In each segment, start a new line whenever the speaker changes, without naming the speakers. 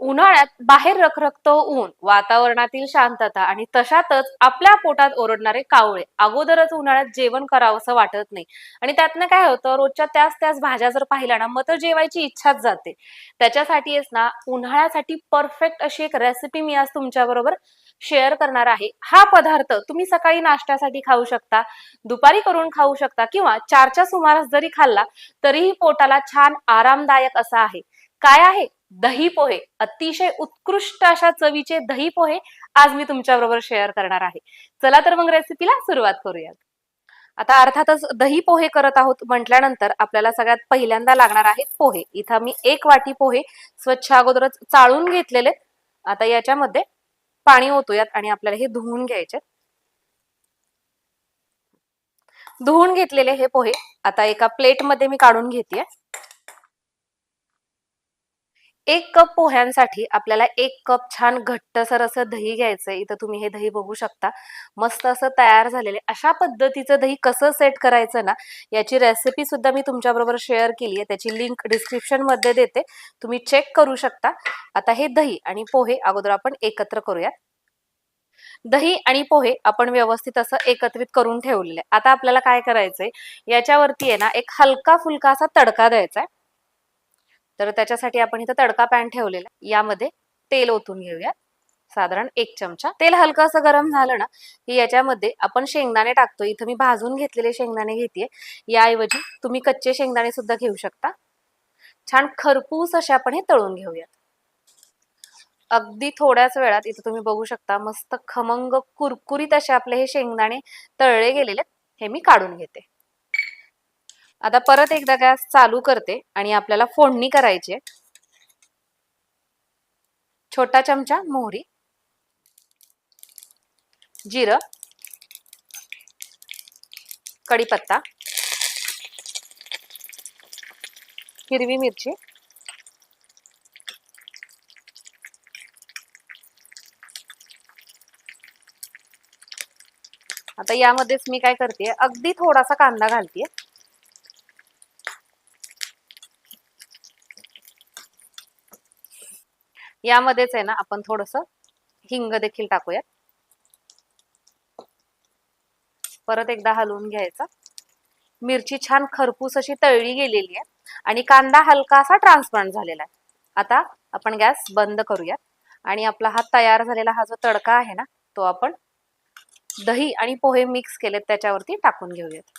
उन्हाळ्यात बाहेर रखरखतो ऊन वातावरणातील शांतता आणि तशातच आपल्या पोटात ओरडणारे कावळे. अगोदरच उन्हाळ्यात जेवण करावंसं वाटत नाही. आणि त्यातनं काय होतं रोजच्या त्याच त्याच भाज्या जर पाहिल्या ना मग तर जेवायची इच्छाच जाते. त्याच्यासाठीच ना उन्हाळ्यासाठी परफेक्ट अशी एक रेसिपी मी आज तुमच्याबरोबर शेअर करणार आहे. हा पदार्थ तुम्ही सकाळी नाश्त्यासाठी खाऊ शकता दुपारी करून खाऊ शकता किंवा चारच्या सुमारास जरी खाल्ला तरीही पोटाला छान आरामदायक असा आहे. काय आहे? दही पोहे अतिशय उत्कृष्ट अशा चवीचे दही पोहे आज मी तुमच्या बरोबर शेअर करणार आहे. चला तर मग रेसिपीला सुरुवात करूयात. आता अर्थातच दही पोहे करत आहोत म्हटल्यानंतर आपल्याला सगळ्यात पहिल्यांदा लागणार आहेत पोहे. इथं मी एक वाटी पोहे स्वच्छ अगोदरच चाळून घेतलेले आता याच्यामध्ये पाणी ओतूयात आणि आपल्याला हे धुवून घ्यायचे धुवून घेतलेले हे पोहे आता एका प्लेटमध्ये मी काढून घेते एक कप पोह्यांसाठी आपल्याला एक कप छान घट्टसर असं दही घ्यायचं इथं तुम्ही हे दही बघू शकता. मस्त असं तयार झालेले अशा पद्धतीचं दही कसं सेट करायचं ना याची रेसिपी सुद्धा मी तुमच्या बरोबर शेअर केली आहे. त्याची लिंक डिस्क्रिप्शनमध्ये देते. तुम्ही चेक करू शकता. आता हे दही आणि पोहे अगोदर आपण एकत्र करूयात. दही आणि पोहे आपण व्यवस्थित असं एकत्रित करून ठेवलेले आता आपल्याला काय करायचंय? याच्यावरती आहे ना एक हलका फुलका असा तडका द्यायचा आहे. तर त्याच्यासाठी आपण इथं तडका पॅन ठेवलेला यामध्ये तेल ओतून घेऊया. साधारण एक चमचा. तेल हलकं असं गरम झालं ना की याच्यामध्ये आपण शेंगदाणे टाकतो. इथं मी भाजून घेतलेले शेंगदाणे घेते याऐवजी तुम्ही कच्चे शेंगदाणे सुद्धा घेऊ शकता. छान खरपूस असे आपण हे तळून घेऊयात. अगदी थोड्याच वेळात इथं तुम्ही बघू शकता मस्त खमंग कुरकुरीत असे आपले हे शेंगदाणे तळले गेलेले हे मी काढून घेते. आता परत एकदा गॅस चालू करते आणि आपल्याला फोडणी करायची आहे. छोटा चमचा मोहरी जिरं कढीपत्ता हिरवी मिरची आता यामध्येच मी काय करते अगदी थोडासा कांदा घालते यामध्येच आहे ना आपण थोडस हिंग देखील टाकूयात. परत एकदा हलवून घ्यायचा. मिरची छान खरपूस अशी तळली गेलेली आहे आणि कांदा हलका असा ट्रान्सपरंट झालेला आहे. आता आपण गॅस बंद करूयात आणि आपला हा तयार झालेला हा जो तडका आहे ना तो आपण दही आणि पोहे मिक्स केलेत त्याच्यावरती टाकून घेऊयात.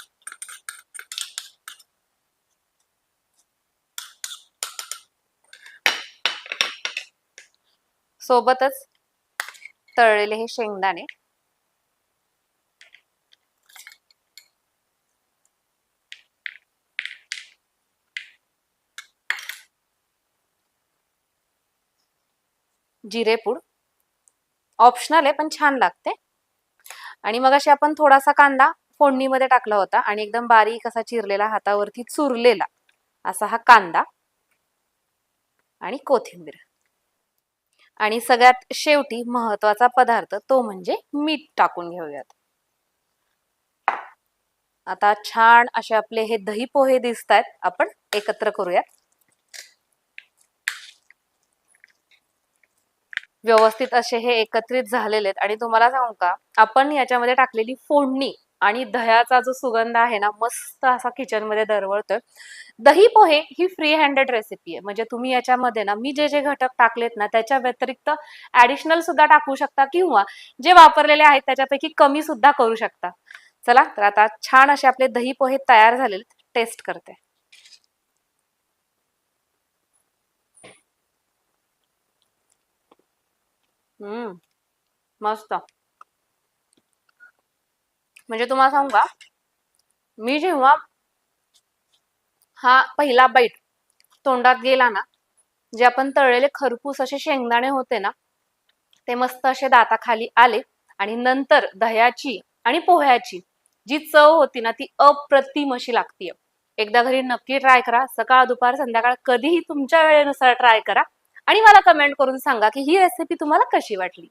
सोबतच तळलेले हे शेंगदाणे. जिरेपूड ऑप्शनल आहे पण छान लागते. आणि मग अशी आपण थोडासा कांदा फोडणीमध्ये टाकला होता आणि एकदम बारीक असा चिरलेला हातावरती चुरलेला असा हा कांदा आणि कोथिंबीर. आणि सगळ्यात शेवटी महत्त्वाचा पदार्थ तो म्हणजे मीठ टाकून घेऊयात. आता छान असे आपले हे दही पोहे दिसत आहेत आपण एकत्र करूयात. व्यवस्थित असे हे एकत्रित झालेले आहेत आणि तुम्हाला सांगू का आपण याच्यामध्ये टाकलेली फोडणी आणि दह्याचा जो सुगंध आहे ना मस्त असा किचनमध्ये दरवळतोय. दही पोहे ही फ्री हँडेड रेसिपी आहे. म्हणजे तुम्ही याच्यामध्ये ना मी जे जे घटक टाकलेत ना त्याच्या व्यतिरिक्त ऍडिशनल सुद्धा टाकू शकता किंवा जे वापरलेले आहेत त्याच्यापैकी कमी सुद्धा करू शकता. चला तर आता छान असे आपले दही पोहे तयार झालेले टेस्ट करते. हम्म मस्त. म्हणजे तुम्हाला सांगू का? मी जेव्हा हा पहिला बाईट तोंडात गेला ना जे आपण तळलेले खरपूस असे शेंगदाणे होते ना ते मस्त असे दाताखाली आले आणि नंतर दह्याची आणि पोह्याची जी चव होती ना ती अप्रतिम अशी लागतीये. एकदा घरी नक्की ट्राय करा. सकाळ दुपार संध्याकाळ कधीही तुमच्या वेळेनुसार ट्राय करा आणि मला कमेंट करून सांगा की ही रेसिपी तुम्हाला कशी वाटली?